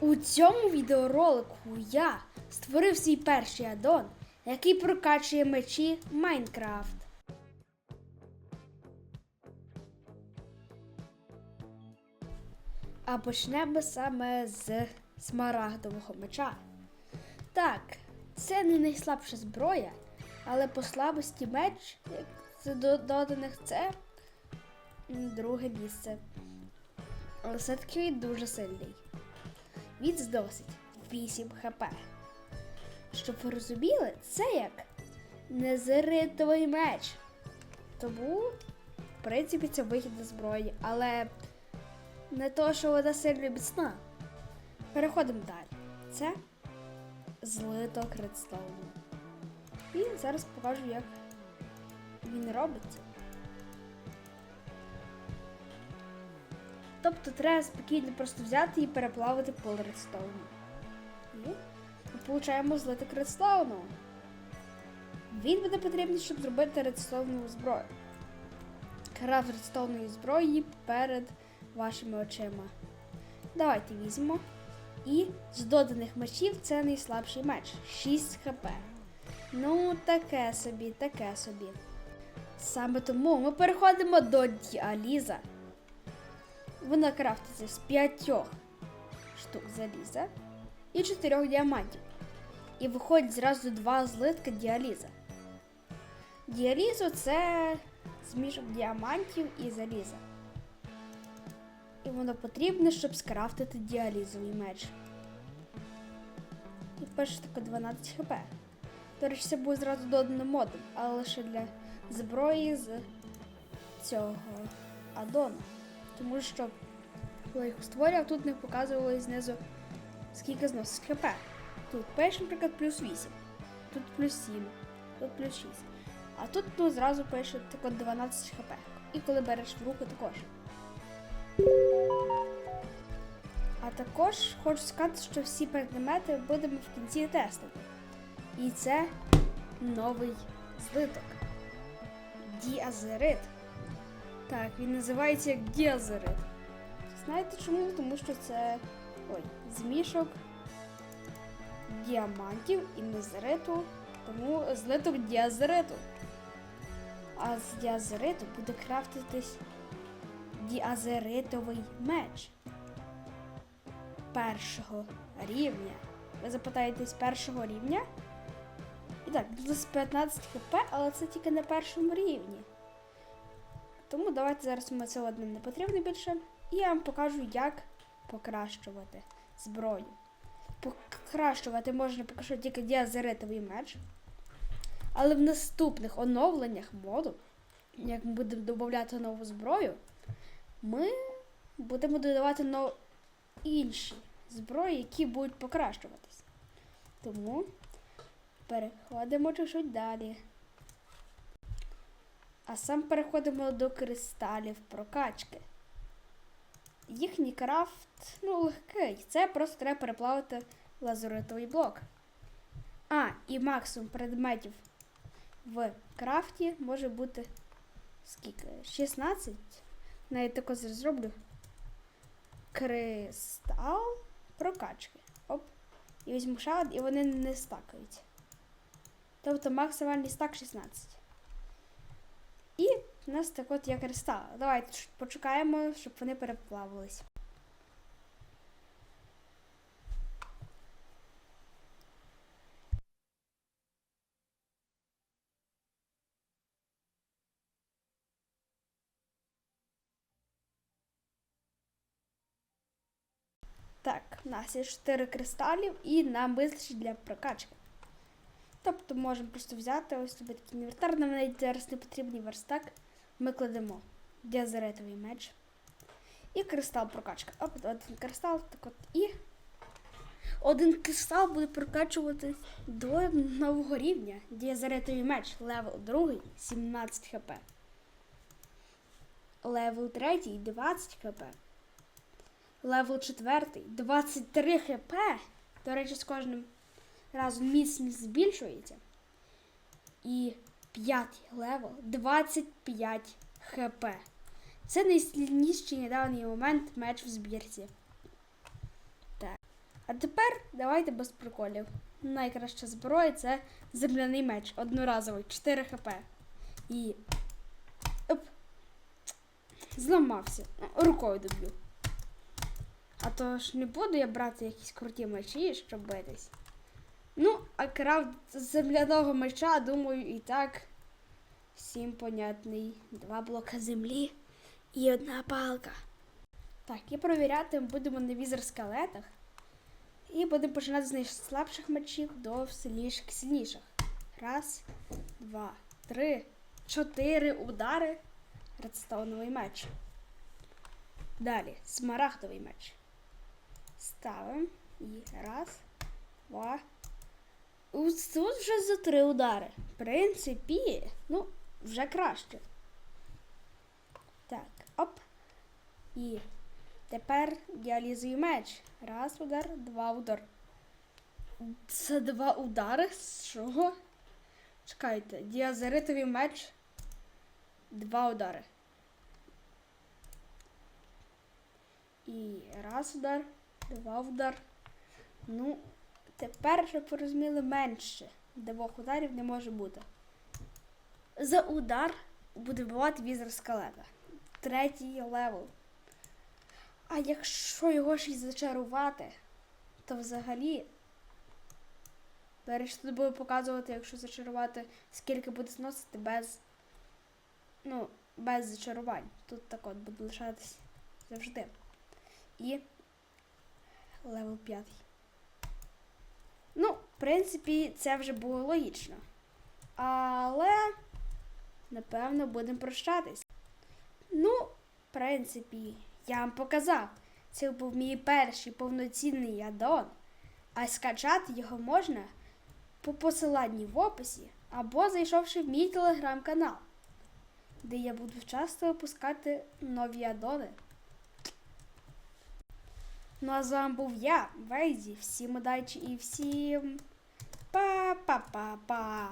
У цьому відеоролику я створив свій перший аддон, який прокачує мечі Майнкрафт. А почнемо саме з смарагдового меча. Так, це не найслабша зброя, але по слабості меч як доданих це друге місце. Але все-таки він дуже сильний. Він зносить 8 хп. Щоб ви розуміли, це як незеритовий меч. Тому, в принципі, це вихідна зброї, але не то, що вона сильно міцна. Переходимо далі. Це злиток редстоуну. І зараз покажу, як він робиться. Тобто треба спокійно просто взяти і переплавити пол редстоуну. І отримуємо злиток редстоуну. Він буде потрібний, щоб зробити редстоунову зброю. Крафт редстоунової зброї перед вашими очима. Давайте візьмемо. І з доданих мечів це найслабший меч 6 хп. Ну, таке собі, таке собі. Саме тому ми переходимо до діаліза. Вона крафтиться з 5 штук заліза і 4 діамантів. І виходить зразу два злитка діаліза. Діалізу це змішок діамантів і заліза. І воно потрібне, щоб скрафтити діалізовий меч. І пише таке 12 хп. До речі, це буде зразу додано модом, але лише для зброї з цього аддону. Тому що, коли їх створював, тут не показували знизу, скільки зносить хп. Тут пише, наприклад, плюс 8, тут плюс 7, тут плюс 6. А тут ну, зразу пише тако 12 хп. І коли береш в руку також. А також хочу сказати, що всі предмети будемо в кінці тестити. І це новий злиток. Діазерит. Так, він називається як діазерит. Знаєте чому? Тому що це ой, змішок діамантів і незериту, тому злиток діазериту. А з діазериту буде крафтитись діазеритовий меч першого рівня. Ви запитаєтесь першого рівня? І так, плюс 15 хп, але це тільки на першому рівні. Тому давайте зараз ми це одне не потрібно більше. І я вам покажу, як покращувати зброю. Покращувати можна поки що тільки діазеритовий меч. Але в наступних оновленнях моду, як ми будемо додати нову зброю, ми будемо додавати нов... інші зброї, які будуть покращуватись. Тому переходимо чуть-чуть далі. А сам переходимо до кристалів прокачки. Їхній крафт ну, легкий. Це просто треба переплавити лазуритовий блок. А, і максимум предметів в крафті може бути скільки? 16. Навіть тако зроблю. Кристал прокачки. Оп. І візьму ще і вони не стакаються. Тобто максимальний стак 16. І в нас так от є кристал. Давайте почекаємо, щоб вони переплавились. Так, у нас є 4 кристалів і нам вистачить для прокачки. Тобто можемо просто взяти ось тобі такий інвертар, нам навіть зараз не потрібний верстак. Ми кладемо діазеретовий меч і кристал прокачка. Оп, один кристал, так от і один кристал буде прокачувати до нового рівня. Діазеретовий меч, левел 2, 17 хп. Левел 3 20 хп. Левел 4 23 хп. До речі, з кожним разом міцність збільшується. І п'ятий левел 25 хп. Це найсильніший на даний момент меч в збірці. Так. А тепер давайте без приколів. Найкраща зброя це земляний меч. Одноразовий, 4 хп. І. Оп. Зламався. Рукою доб'ю. А то ж не буду я брати якісь круті мечі, щоб битись. Ну, а крафт земляного меча, думаю, і так всім понятний. Два блока землі і одна палка. Так, і провіряти ми будемо на візер скелетах. І будемо починати з найслабших мечів до сильніших. Раз, два, три, чотири удари. Редстоуновий меч. Далі смарагдовий меч. Ставимо. І раз, два. Тут вже за три удари. В принципі, ну, вже краще. Так, оп. І тепер діалізую меч. Раз удар, два удар. Це два удари? Чого? Чекайте, діазеритовий меч. Два удари. І раз удар, два удар. Ну, тепер, щоб ви розуміли, менше. Двох ударів не може бути. За удар буде вбивати візер скелета. Третій левел. А якщо його ще й зачарувати, то взагалі. Речі, тут буду показувати, якщо зачарувати, скільки буде зносити без. Ну, без зачарувань. Тут так от буде лишатись завжди. І левел 5. Ну, в принципі, це вже було логічно. Але, напевно, будемо прощатись. Ну, в принципі, я вам показав. Це був мій перший повноцінний аддон. А скачати його можна по посиланні в описі або зайшовши в мій телеграм-канал, де я буду часто випускати нові аддони. Ну а з вами був я, Вейзі. Всім удачі і всім па-па-па-па.